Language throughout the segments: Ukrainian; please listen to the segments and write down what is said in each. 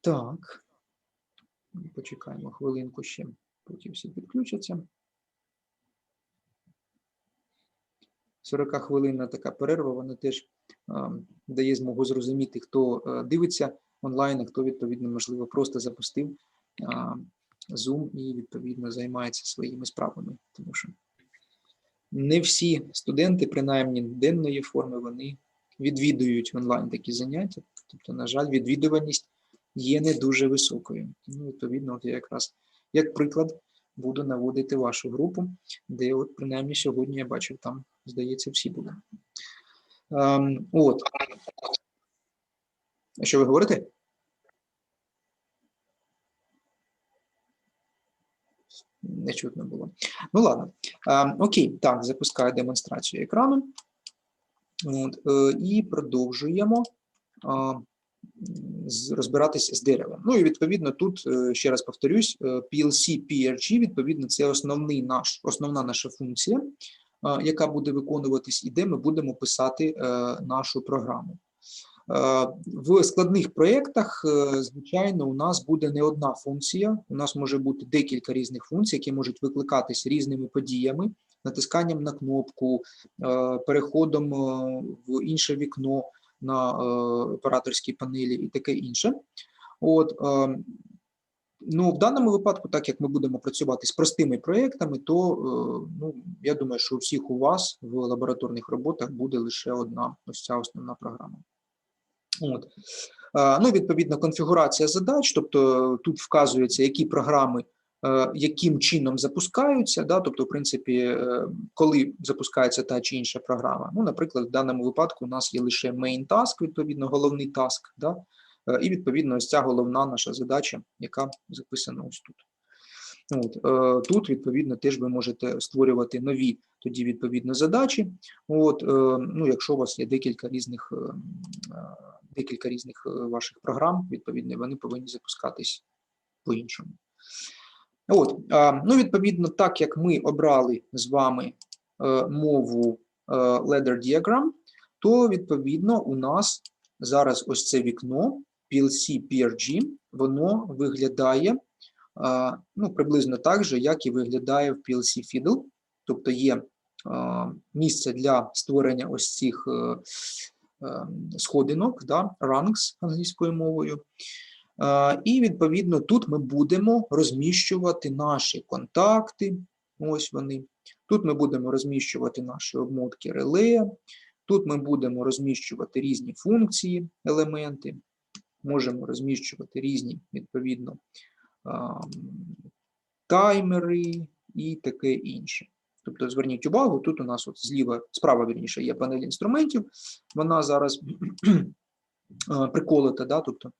Так. Почекаємо хвилинку ще, потім всі підключаться. 40 хвилинна така перерва, вона теж а, дає змогу зрозуміти, хто а, дивиться онлайн, а хто, відповідно, можливо, просто запустив а, Zoom і, відповідно, займається своїми справами. Тому що не всі студенти, принаймні денної форми, вони відвідують онлайн такі заняття. Тобто, на жаль, відвідуваність є не дуже високою. Ну, відповідно, от я якраз як приклад буду наводити вашу групу, де, от, принаймні, сьогодні я бачив, там, здається, всі були. Ем, от. А що ви говорите? Не чутно було. Ну, ладно. Ем, окей, так, запускаю демонстрацію екрану. От, е, і продовжуємо з- розбиратися з деревом. Ну і відповідно тут е, ще раз повторюсь, е, PLC PRG, відповідно, це основний наш, основна наша функція, яка буде виконуватись, і де ми будемо писати е, нашу програму. Е, В складних проєктах, е, звичайно, у нас буде не одна функція. У нас може бути декілька різних функцій, які можуть викликатися різними подіями, натисканням на кнопку, е, переходом е, в інше вікно на е, операторській панелі і таке інше. От, е, ну, в даному випадку, так як ми будемо працювати з простими проєктами, то е, ну, я думаю, що у всіх у вас в лабораторних роботах буде лише одна ось ця основна програма. От. Ну, відповідно, конфігурація задач, тобто тут вказується, які програми яким чином запускаються, да, тобто, в принципі, е, коли запускається та чи інша програма. Ну, наприклад, в даному випадку у нас є лише main task, відповідно, головний таск, да, е, і відповідно ось ця головна наша задача, яка записана ось тут. От, е, тут, відповідно, теж ви можете створювати нові тоді відповідно задачі. От, е, ну, якщо у вас є декілька різних, е, е, декілька різних е, ваших програм, відповідно, вони повинні запускатись по-іншому. От, ну, відповідно, так як ми обрали з вами е, мову е, Ladder Diagram, то відповідно у нас зараз ось це вікно PLC PRG, воно виглядає ну, приблизно так же, як і виглядає в PLC Fiddle, тобто є місце для створення ось цих е, е, сходинок, да, ranks англійською мовою. І відповідно тут ми будемо розміщувати наші контакти. Ось вони. Тут ми будемо розміщувати наші обмотки реле. Тут ми будемо розміщувати різні функції, елементи. Можемо розміщувати різні, відповідно, таймери і таке інше. Тобто, зверніть увагу, тут у нас от зліва, справа вірніше, є панель інструментів. Вона зараз приколота, да, тобто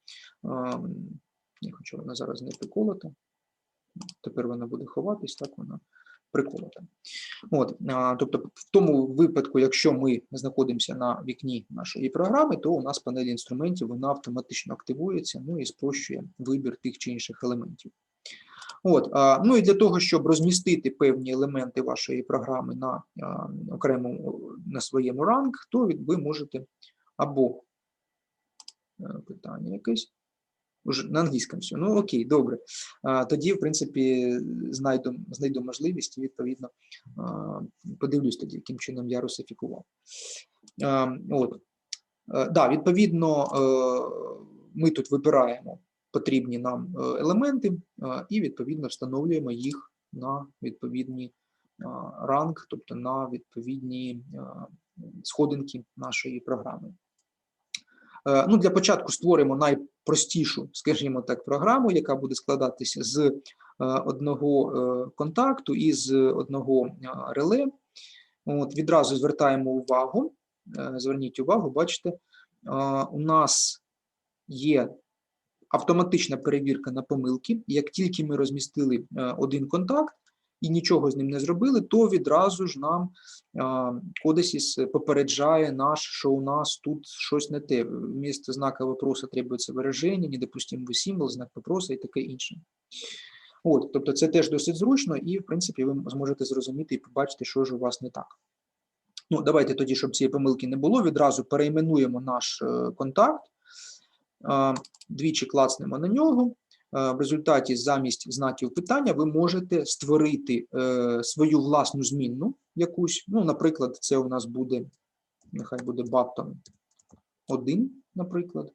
я хочу, вона зараз не приколота. Тепер вона буде ховатись, так вона приколота. От, тобто, в тому випадку, якщо ми знаходимося на вікні нашої програми, то у нас панель інструментів вона автоматично активується, ну і спрощує вибір тих чи інших елементів. От, ну і для того, щоб розмістити певні елементи вашої програми на окремому на своєму ранг, то ви можете або е, питання якесь. На англійському все. Ну окей, добре. Тоді, в принципі, знайду, знайду можливість і відповідно подивлюсь тоді, яким чином я русифікував. А, от. Да, відповідно, е, ми тут вибираємо потрібні нам е, елементи і відповідно встановлюємо їх на відповідні ранг, тобто на відповідні сходинки нашої програми. Е, Ну, для початку створимо найпростішу, скажімо так, програму, яка буде складатися з е, одного е, контакту і з одного е, реле. От, відразу звертаємо увагу. Зверніть увагу, бачите, у нас є автоматична перевірка на помилки. Як тільки ми розмістили один контакт і нічого з ним не зробили, то відразу ж нам Кодесіс попереджає наш, що у нас тут щось не те. Вмісто знака вопроса требується вираження, недопустимий символ, знак вопроса і таке інше. От, тобто це теж досить зручно, і, в принципі, ви зможете зрозуміти і побачити, що ж у вас не так. Ну, давайте тоді, щоб цієї помилки не було, відразу перейменуємо наш е, контакт. двічі клацнемо на нього. А, В результаті замість знаків питання ви можете створити е, свою власну змінну якусь. Ну, наприклад, це у нас буде, нехай буде button 1, наприклад.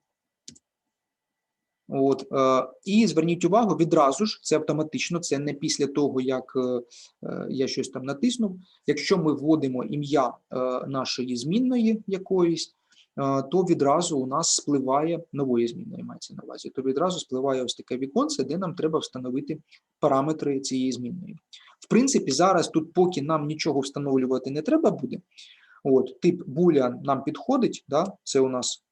От, е, і зверніть увагу, відразу ж це автоматично, це не після того, як е, е, я щось там натиснув. Якщо ми вводимо ім'я е, нашої змінної якоїсь, е, то відразу у нас спливає нової змінної мається на увазі. То відразу спливає ось таке віконце, де нам треба встановити параметри цієї змінної. В принципі, зараз тут, поки нам нічого встановлювати не треба буде. От, тип boolean нам підходить, да, це у нас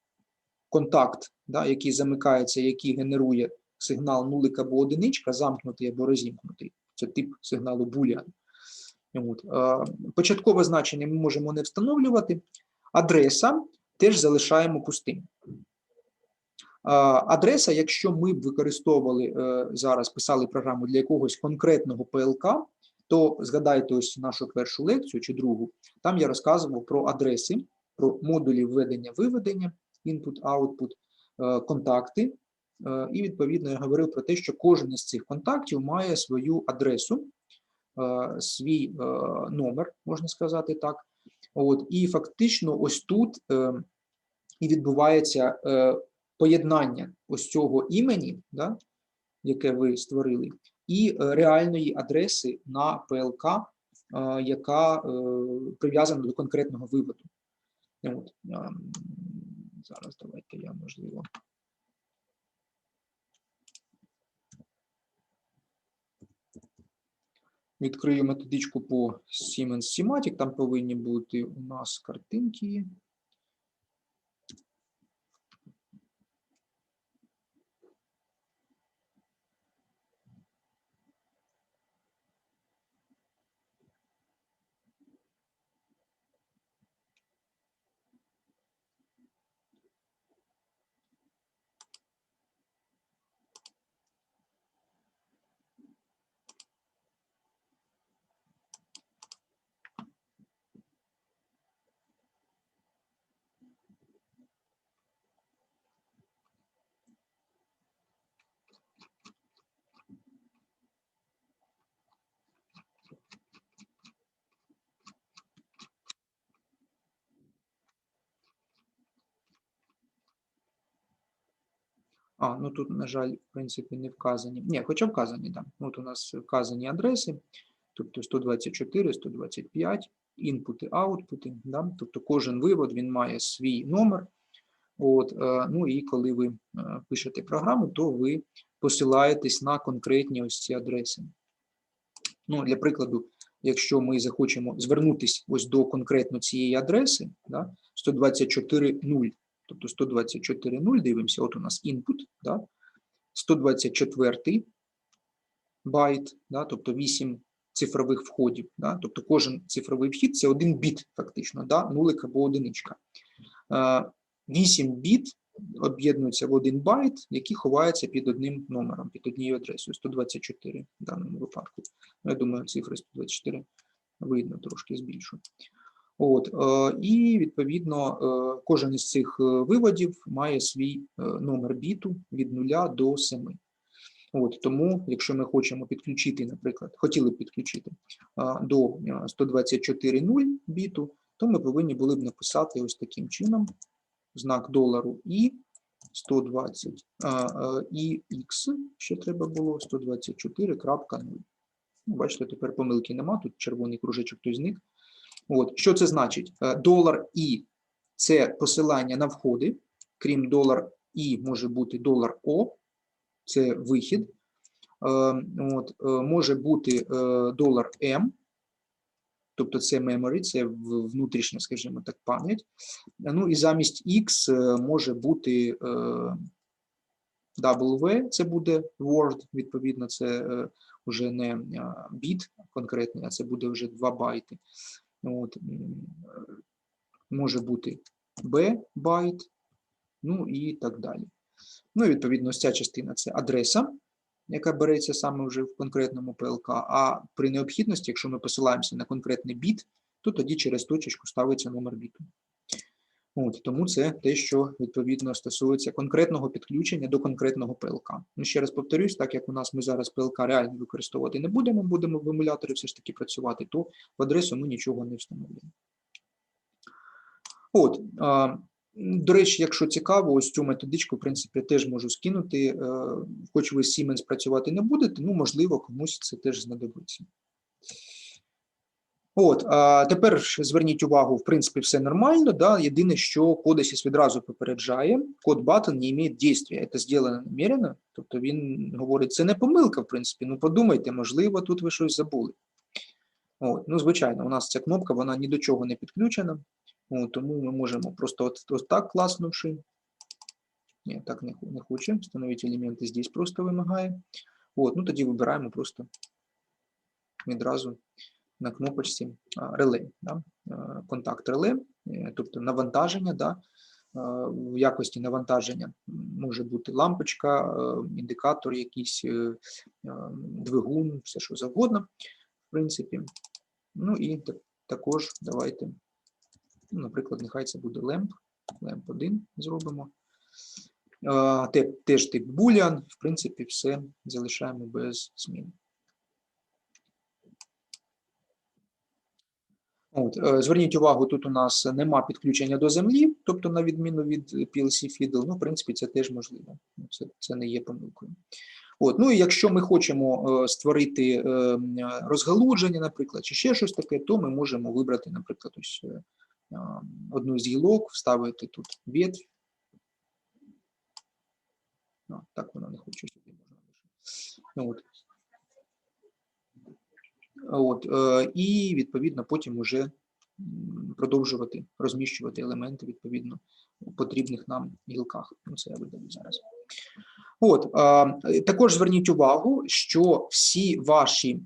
контакт, да, який замикається, який генерує сигнал нулик або одиничка, замкнутий або розімкнутий. Це тип сигналу boolean. От. Початкове значення ми можемо не встановлювати. Адреса теж залишаємо пустим. Адреса, якщо ми б використовували е, зараз, писали програму для якогось конкретного ПЛК, то згадайте ось нашу першу лекцію чи другу, там я розказував про адреси, про модулі введення-виведення, input, output, е, контакти. Е, І відповідно я говорив про те, що кожен із цих контактів має свою адресу, свій номер, можна сказати так. От, і фактично, ось тут е, і відбувається е, поєднання ось цього імені, да, яке ви створили, і е, реальної адреси на ПЛК, е, яка е, прив'язана до конкретного виводу. От, ем, зараз давайте я можливо. Відкрию методичку по Siemens Simatic, там повинні бути у нас картинки. А, ну тут, на жаль, в принципі, не вказані. Ні, хоча вказані. Да. От у нас вказані адреси, тобто 124, 125, інпути, аутпути. Да? Тобто кожен вивод він має свій номер. От, е, ну і коли ви е, пишете програму, то ви посилаєтесь на конкретні ось ці адреси. Ну, для прикладу, якщо ми захочемо звернутися ось до конкретно цієї адреси, да, 124.0, тобто 124.0, дивимося, от у нас input, да, 124 байт, да, тобто 8 цифрових входів, да, тобто кожен цифровий вхід це один біт, фактично, да, нулик або одиничка. Е, 8 біт об'єднуються в один байт, який ховається під одним номером, під однією адресою 124 в даному випадку. Ну, Я думаю, цифри 124 видно трошки збільшу. От, е, і відповідно е, кожен із цих е, виводів має свій номер біту від 0 до 7. От, тому, якщо ми хочемо підключити, наприклад, хотіли б підключити до е, 124.0 біту, то ми повинні були б написати ось таким чином знак долару і 120 а, а, і X ще треба було 124.0. Ну, Бачите, тепер помилки нема, тут червоний кружечок той зник. От, що це значить? Е, Долар І це посилання на входи, крім долар І може бути долар О, це вихід. Е, От, е, може бути долар М, тобто це memory, це внутрішня, скажімо так, пам'ять. Ну і замість X може бути W, це буде word, відповідно, це вже не біт конкретний, а це буде вже 2 байти. От, е, може бути B байт, ну і так далі. Ну, і відповідно, ось ця частина це адреса, яка береться саме вже в конкретному ПЛК. А при необхідності, якщо ми посилаємося на конкретний біт, то тоді через точечку ставиться номер біту. От, тому це те, що відповідно стосується конкретного підключення до конкретного ПЛК. Ну, ще раз повторюсь, так як у нас ми зараз ПЛК реально використовувати не будемо, будемо в емуляторі все ж таки працювати, то в адресу ми нічого не встановлюємо. От, а, до речі, якщо цікаво, ось цю методичку, в принципі, теж можу скинути. е, Хоч ви з Siemens працювати не будете, ну, можливо, комусь це теж знадобиться. От, а тепер зверніть увагу, в принципі, все нормально. Да? Єдине, що Codesys відразу попереджає, код button не має дійства. Це зроблено намеренно. Тобто він говорить, це не помилка, в принципі. Ну подумайте, можливо, тут ви щось забули. От, ну, звичайно, у нас ця кнопка, вона ні до чого не підключена. От, тому ми можемо просто от, от так класнувши. Ні, так не, не хоче. Встановити елементи здесь просто вимагає. От, ну тоді вибираємо просто відразу на кнопочці реле, да? е, контакт реле, е, тобто навантаження, да? е, в якості навантаження може бути лампочка, індикатор, якийсь двигун, все що завгодно, в принципі. Ну і також давайте, ну, наприклад, нехай це буде lemp, lemp 1 зробимо. Теж тип boolean, в принципі, все залишаємо без змін. От, е, зверніть увагу, тут у нас нема підключення до землі, тобто на відміну від PLC Fiddle, ну, в принципі, це теж можливо. Ну, Це, це не є помилкою. От, ну і якщо ми хочемо е, створити е, розгалудження, наприклад, чи ще щось таке, то ми можемо вибрати, наприклад, ось одну з гілок, вставити тут ветвь. А, так вона не хоче сюди можна. Ну, От. От, е, і відповідно потім уже продовжувати розміщувати елементи відповідно у потрібних нам гілках. Ну, це я видалю зараз. От, е, також зверніть увагу, що всі ваші е,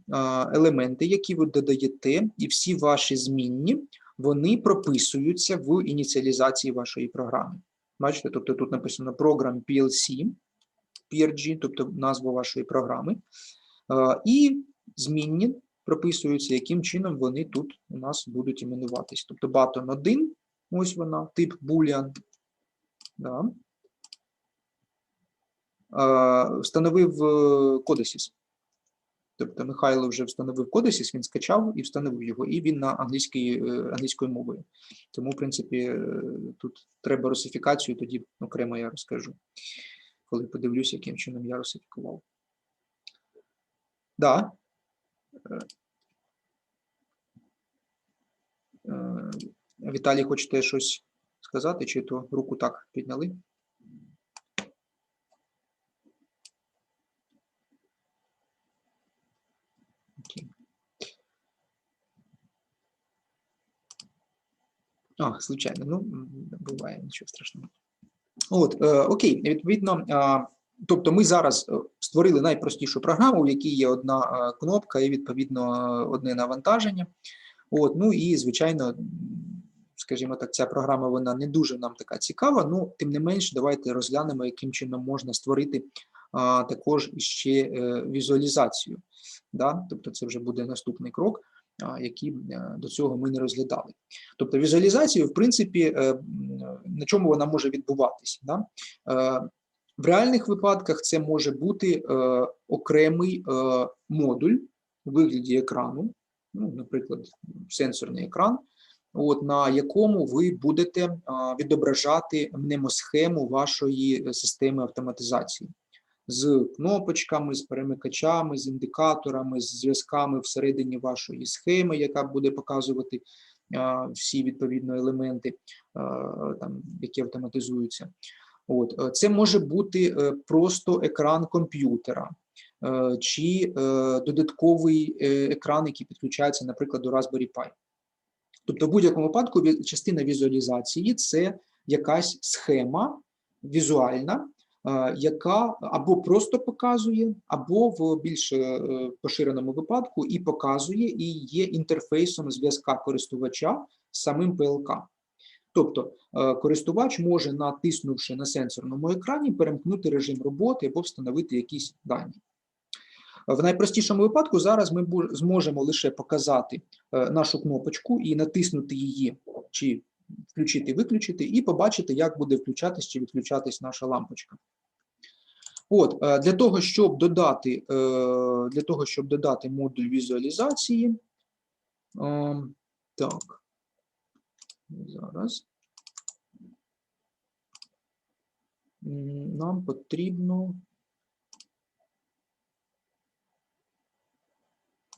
елементи, які ви додаєте, і всі ваші змінні, вони прописуються в ініціалізації вашої програми. Бачите, тобто тут написано програм PLC, PRG, тобто назва вашої програми, і змінні прописуються, яким чином вони тут у нас будуть іменуватись. Тобто button 1, ось вона, тип boolean. Да. Встановив Codesys. Тобто Михайло вже встановив Codesys, він скачав і встановив його, і він на англійській, е, англійською мовою. Тому, в принципі, е, тут треба русифікацію, тоді окремо я розкажу, коли подивлюся, яким чином я русифікував. Да. Е, Віталій, хочете щось сказати, чи то руку так підняли? Окей. А, звичайно, ну буває, нічого страшного. От, е, окей, відповідно, тобто ми зараз е, створили найпростішу програму, в якій є одна е, кнопка і відповідно одне навантаження. От, ну і звичайно, скажімо так, ця програма вона не дуже нам така цікава. Ну, тим не менш, давайте розглянемо, яким чином можна створити а, також ще е, візуалізацію. Да? Тобто, це вже буде наступний крок, е, до цього ми не розглядали. Тобто, візуалізацію, в принципі, на чому вона може відбуватися? Да? Е, В реальних випадках це може бути е, окремий е, модуль у вигляді екрану, ну, наприклад, сенсорний екран, от, на якому ви будете а, відображати мнемосхему вашої е, системи автоматизації з кнопочками, з перемикачами, з індикаторами, з зв'язками всередині вашої схеми, яка буде показувати а, всі відповідно елементи, а, там, які автоматизуються. От, е, це може бути е, просто екран комп'ютера е, чи додатковий екран, який підключається, наприклад, до Raspberry Pi. Тобто, в будь-якому випадку частина візуалізації це якась схема візуальна, яка або просто показує, або в більш поширеному випадку і показує, і є інтерфейсом зв'язка користувача з самим ПЛК. Тобто е, користувач може, натиснувши на сенсорному екрані, перемкнути режим роботи або встановити якісь дані. В найпростішому випадку зараз ми зможемо лише показати е, нашу кнопочку і натиснути її чи включити, виключити, і побачити, як буде включатись чи відключатись наша лампочка. От, е, для того, щоб додати, для того, щоб додати модуль візуалізації, е, так, зараз. Нам потрібно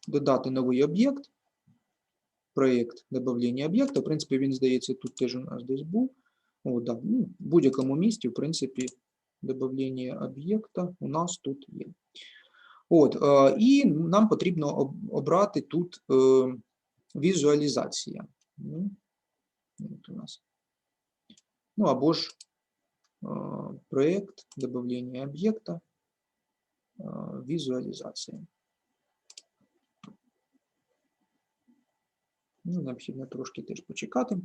додати новий об'єкт, проєкт добавлення об'єкта. В принципі, він, здається, тут теж у нас десь був. О, да. ну, в будь-якому місці, в принципі, добавлення об'єкта у нас тут є. От, е, і нам потрібно об- обрати тут е, візуалізація. От у нас. Ну або ж е, проєкт добавлення об'єкта, е, візуалізація. Ну, необхідно трошки теж почекати.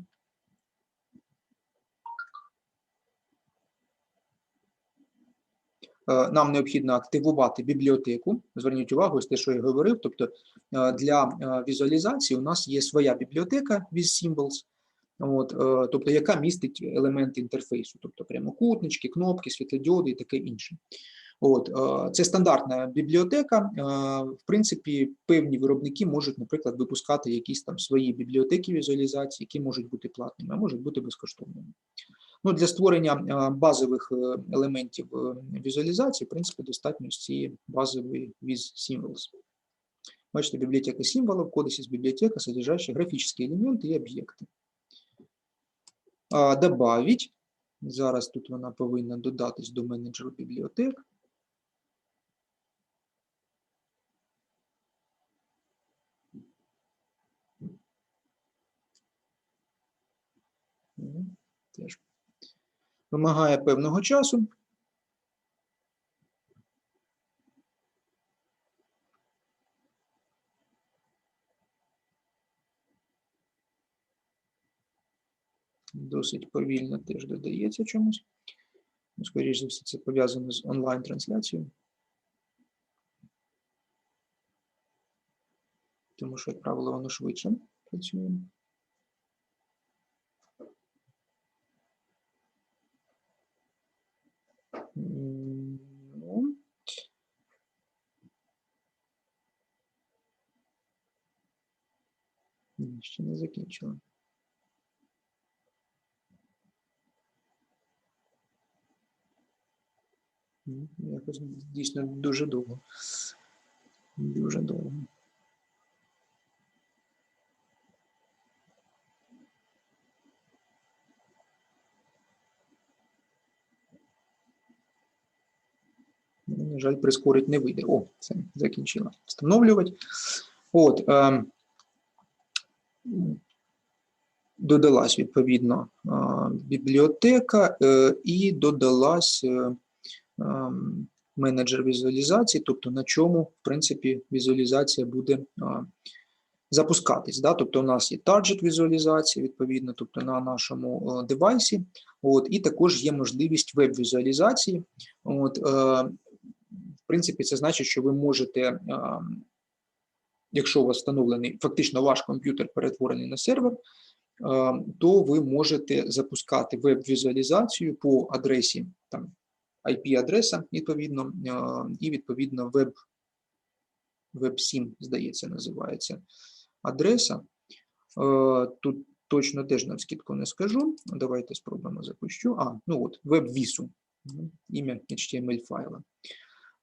Е, Нам необхідно активувати бібліотеку. Зверніть увагу, ось те, що я говорив. Тобто е, для е, візуалізації у нас є своя бібліотека WizSymbols, от, е, тобто яка містить елементи інтерфейсу, тобто прямокутнички, кнопки, світлодіоди і таке інше. От, е, це стандартна бібліотека. е, В принципі, певні виробники можуть, наприклад, випускати якісь там свої бібліотеки візуалізації, які можуть бути платними, а можуть бути безкоштовними. Ну, для створення е, базових е, елементів е, візуалізації, в принципі, достатньо з цієї базової Viz Symbols. Бачите, библиотека символов, кодекс из библиотека, содержащая графические элементы и объекты. Добавить. Зараз тут вона повинна додатись до менеджеру бібліотек. Теж вимагає певного часу. Досить повільно теж додається чомусь. Ну, Скоріше за все, це пов'язано з онлайн-трансляцією. Тому що, як правило, воно швидше працює. Ну, ще не закінчила. Якось дійсно дуже довго. Дуже довго. Ну, На жаль, прискорить не вийде. О, це закінчила. Встановлювати. От. Е, додалась відповідно е, бібліотека е, і додалась е, менеджер візуалізації, тобто на чому, в принципі, візуалізація буде е, запускатись. Да? Тобто, у нас є тарджет візуалізації, відповідно, тобто на нашому е, девайсі. От, і також є можливість веб-візуалізації. От, е, в принципі, це значить, що ви можете, е, якщо у вас встановлений фактично ваш комп'ютер перетворений на сервер, е, то ви можете запускати веб-візуалізацію по адресі там, IP-адреса, відповідно, е, і відповідно веб, веб 7, здається, називається адреса. Е, Тут точно теж навскидку не скажу. Давайте спробуємо запущу. А, ну от, веб-вісу, ім'я HTML файла.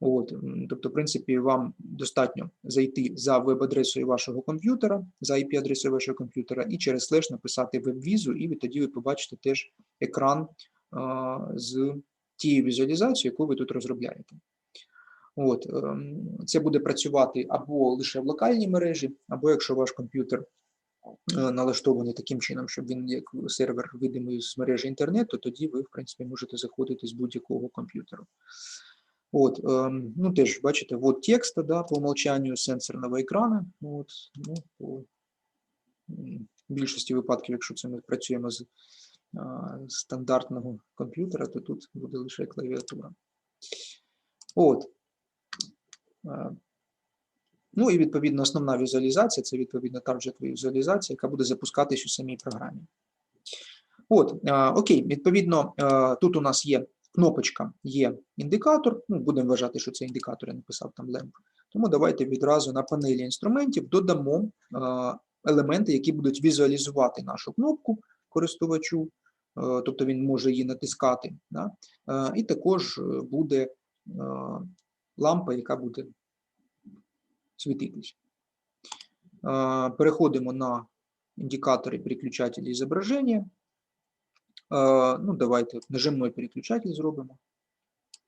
От, тобто, в принципі, вам достатньо зайти за веб-адресою вашого комп'ютера, за IP-адресою вашого комп'ютера, і через слеш написати веб-візу, і тоді ви побачите теж екран а, з тією візуалізацією, яку ви тут розробляєте. От, ем, це буде працювати або лише в локальній мережі, або якщо ваш комп'ютер е, налаштований таким чином, щоб він як сервер видимий з мережі інтернету, тоді ви, в принципі, можете заходити з будь-якого комп'ютеру. От, ем, ну теж бачите, вот текста, да, по умолчанню сенсорного екрану. От, ну, по більшості випадків, якщо це ми працюємо з стандартного комп'ютера, то тут буде лише клавіатура. От. Ну і відповідно основна візуалізація це відповідно тарджет візуалізація, яка буде запускатись у самій програмі. От, окей, відповідно, тут у нас є кнопочка, є індикатор. Ну, будемо вважати, що це індикатор, я написав там ламп. Тому давайте відразу на панелі інструментів додамо елементи, які будуть візуалізувати нашу кнопку користувачу, тобто він може її натискати. Да? Е, І також е, буде е, лампа, яка буде світитись. Е, Переходимо на індикатори переключателі зображення. Е, Ну, давайте нажимний переключатель зробимо.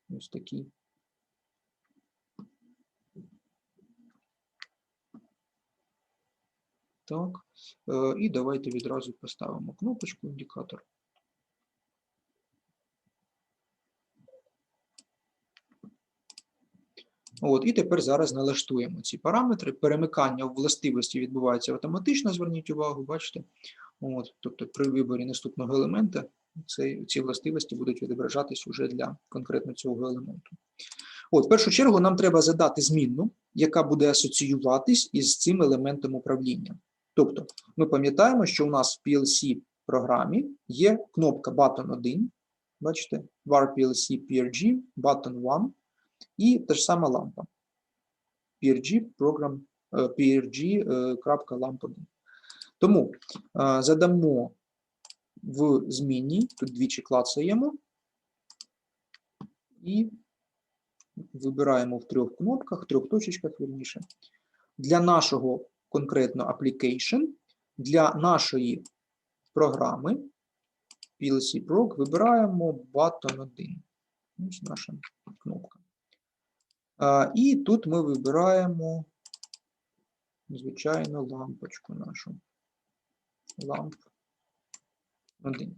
Ось такий. Так, е, і давайте відразу поставимо кнопочку індикатор. От, і тепер зараз налаштуємо ці параметри. Перемикання в властивості відбувається автоматично, зверніть увагу, бачите. От, тобто при виборі наступного елемента цей, ці властивості будуть відображатись уже для конкретно цього елементу. От, в першу чергу нам треба задати змінну, яка буде асоціюватись із цим елементом управління. Тобто, ми пам'ятаємо, що у нас в PLC програмі є кнопка Button 1, бачите, var PLC PRG, Button 1, і та ж сама лампа. PRG program, е, PRG, е, крапка лампа 1. Тому е, задамо в змінні, тут двічі клацаємо, і вибираємо в трьох кнопках, трьох точечках, вірніше. Для нашого конкретно application, для нашої програми PLC Prog вибираємо button 1. Ось наша кнопка. І тут ми вибираємо, звичайно, лампочку нашу. Ламп 1.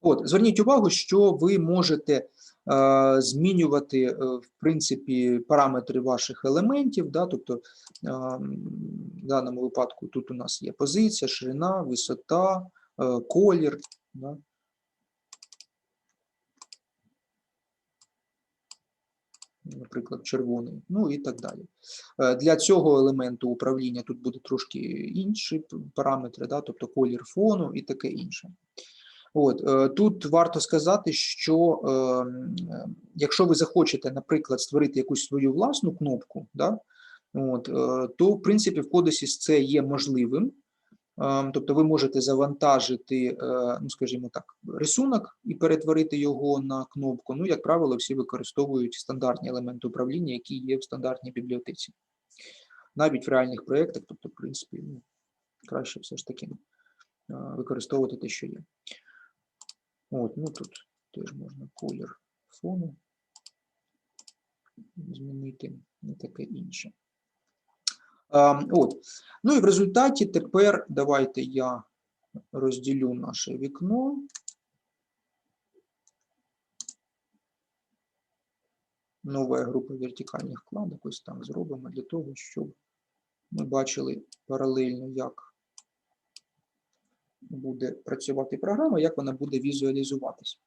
От, зверніть увагу, що ви можете е, змінювати, е, в принципі, параметри ваших елементів. Да, тобто, е, в даному випадку тут у нас є позиція, ширина, висота, е, колір. Да. Наприклад, червоний, ну і так далі. Е, Для цього елементу управління тут буде трошки інші параметри, да, тобто колір фону і таке інше. От, е, тут варто сказати, що е, е, якщо ви захочете, наприклад, створити якусь свою власну кнопку, да, от, е, то в принципі в Codesys це є можливим. Е, Тобто ви можете завантажити, е, ну скажімо так, рисунок і перетворити його на кнопку. Ну, як правило, всі використовують стандартні елементи управління, які є в стандартній бібліотеці. Навіть в реальних проєктах, тобто, в принципі, ну, краще все ж таки е, використовувати те, що є. От, ну тут теж можна колір фону змінити і таке інше. А, от. Ну і в результаті тепер давайте я розділю наше вікно. Нова група вертикальних вкладок. Ось так зробимо для того, щоб ми бачили паралельно, як буде працювати програма, як вона буде візуалізуватись.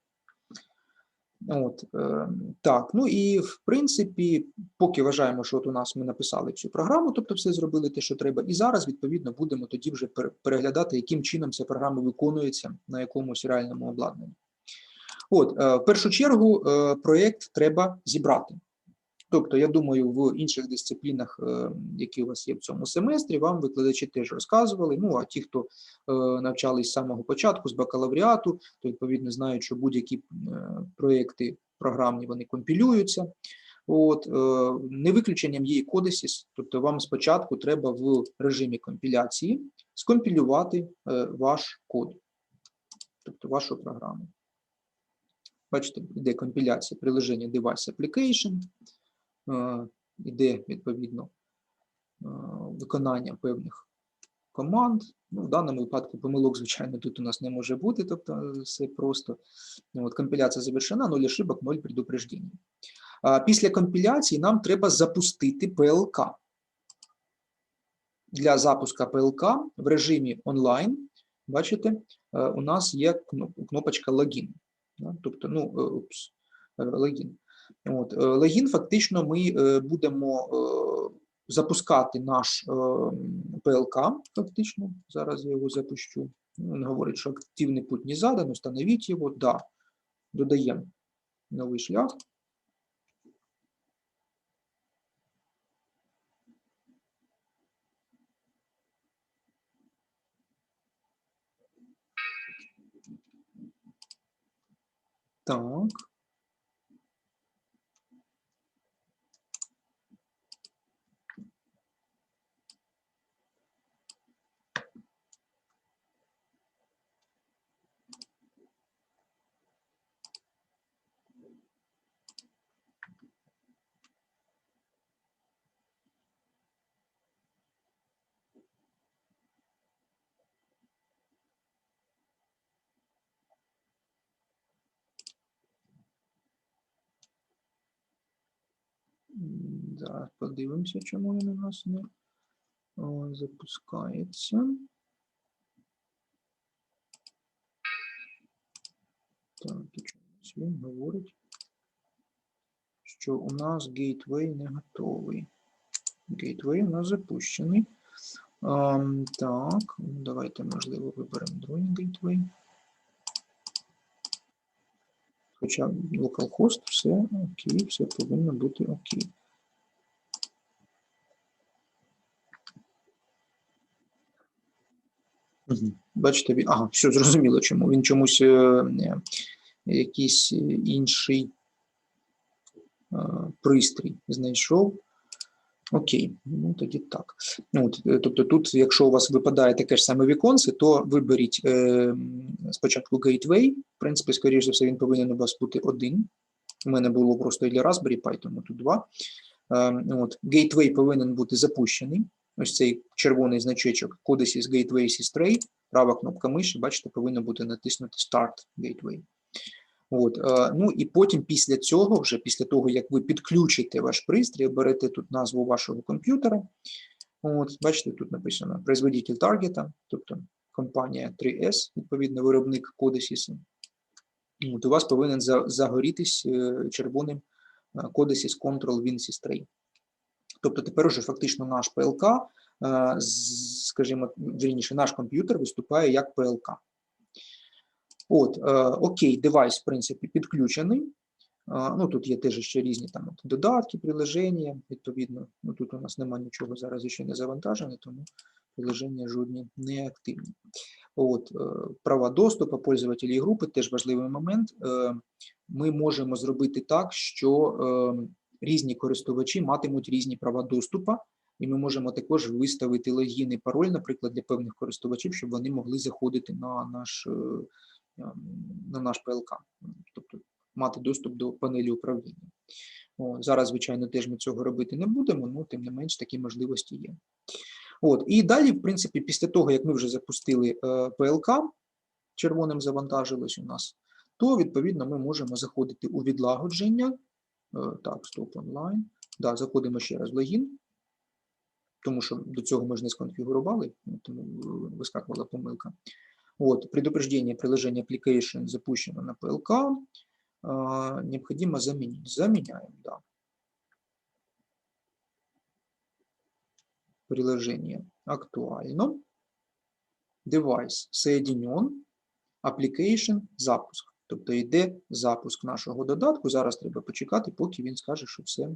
От, е, так, ну і в принципі, поки вважаємо, що от у нас ми написали цю програму, тобто все зробили те, що треба, і зараз, відповідно, будемо тоді вже переглядати, яким чином ця програма виконується на якомусь реальному обладнанні. От, е, в першу чергу, е, проєкт треба зібрати. Тобто, я думаю, в інших дисциплінах, е, які у вас є в цьому семестрі, вам викладачі теж розказували. Ну, а ті, хто е, навчались з самого початку, з бакалавріату, то відповідно знають, що будь-які е, проекти програмні вони компілюються. От, не виключенням є і Codesys, тобто вам спочатку треба в режимі компіляції скомпілювати ваш код, тобто вашу програму. Бачите, йде компіляція приложення Device Application, е, іде відповідно е, виконання певних команд. Ну, в даному випадку помилок, звичайно, тут у нас не може бути, тобто все просто. Ну, От, компіляція завершена, 0 ошибок, 0 предупреждень. Після компіляції нам треба запустити ПЛК. Для запуска ПЛК в режимі онлайн, бачите, е, у нас є кнопочка логін. Тобто, ну, е, упс, е, логін. От, е, логін фактично ми е, будемо е, запускати наш ПЛК, фактично. Зараз я його запущу. Він говорить, що активний путь не задан, установіть його, да. Додаємо новий шлях. Так. Зараз подивимося, чому він у нас не запускається. Так, і чомусь він говорить, що у нас гейтвей не готовий. Гейтвей у нас запущений. Ам, так, давайте, можливо, виберемо другий гейтвей. Хоча localhost все окей, все повинно бути окей. Бачите, він, ага, все зрозуміло, чому. Він чомусь е, е, якийсь інший е, пристрій знайшов. Окей, ну тоді так. Ну, от, тобто тут, якщо у вас випадає таке ж саме віконце, то виберіть е, спочатку Gateway. В принципі, скоріш за все, він повинен у вас бути один. У мене було просто і для Raspberry Pi, тому тут два. Е, от, Gateway повинен бути запущений. Ось цей червоний значечок Codesys Gateway Systray, права кнопка миші, бачите, повинно бути натиснути Start Gateway. От, е, ну і потім після цього, вже після того, як ви підключите ваш пристрій, берете тут назву вашого комп'ютера. От, бачите, тут написано производитель таргета, тобто компанія 3S, відповідно, виробник Codesys. От, у вас повинен загорітись е, червоним е, Codesys Control Win Systray. Тобто тепер уже фактично наш ПЛК, е, скажімо, вірніше, наш комп'ютер виступає як ПЛК. От, е, окей, девайс, в принципі, підключений. Е, Ну, тут є теж ще різні там от, додатки, приложення, відповідно. Ну, тут у нас немає нічого зараз ще не завантажене, тому приложення жодні не активні. От, права доступу, пользователі групи теж важливий момент. Ми можемо зробити так, що е, різні користувачі матимуть різні права доступу, і ми можемо також виставити логін і пароль, наприклад, для певних користувачів, щоб вони могли заходити на наш, е, ем, на наш ПЛК, тобто мати доступ до панелі управління. О, зараз, звичайно, теж ми цього робити не будемо, але тим не менш такі можливості є. От, і далі, в принципі, після того, як ми вже запустили е, ПЛК, червоним завантажилось у нас, то відповідно ми можемо заходити у відлагодження. Е, Так, стоп онлайн. Да, заходимо ще раз в логін, тому що до цього ми ж не сконфігурували, тому е, вискакувала помилка. От, предупреждение приложения application запущено на ПЛК. а, Необходимо заменить. Заменяем, да. Приложение актуально. Девайс соединен. Application запуск. Тобто йде запуск нашого додатку. Зараз треба почекати, поки він скаже, що все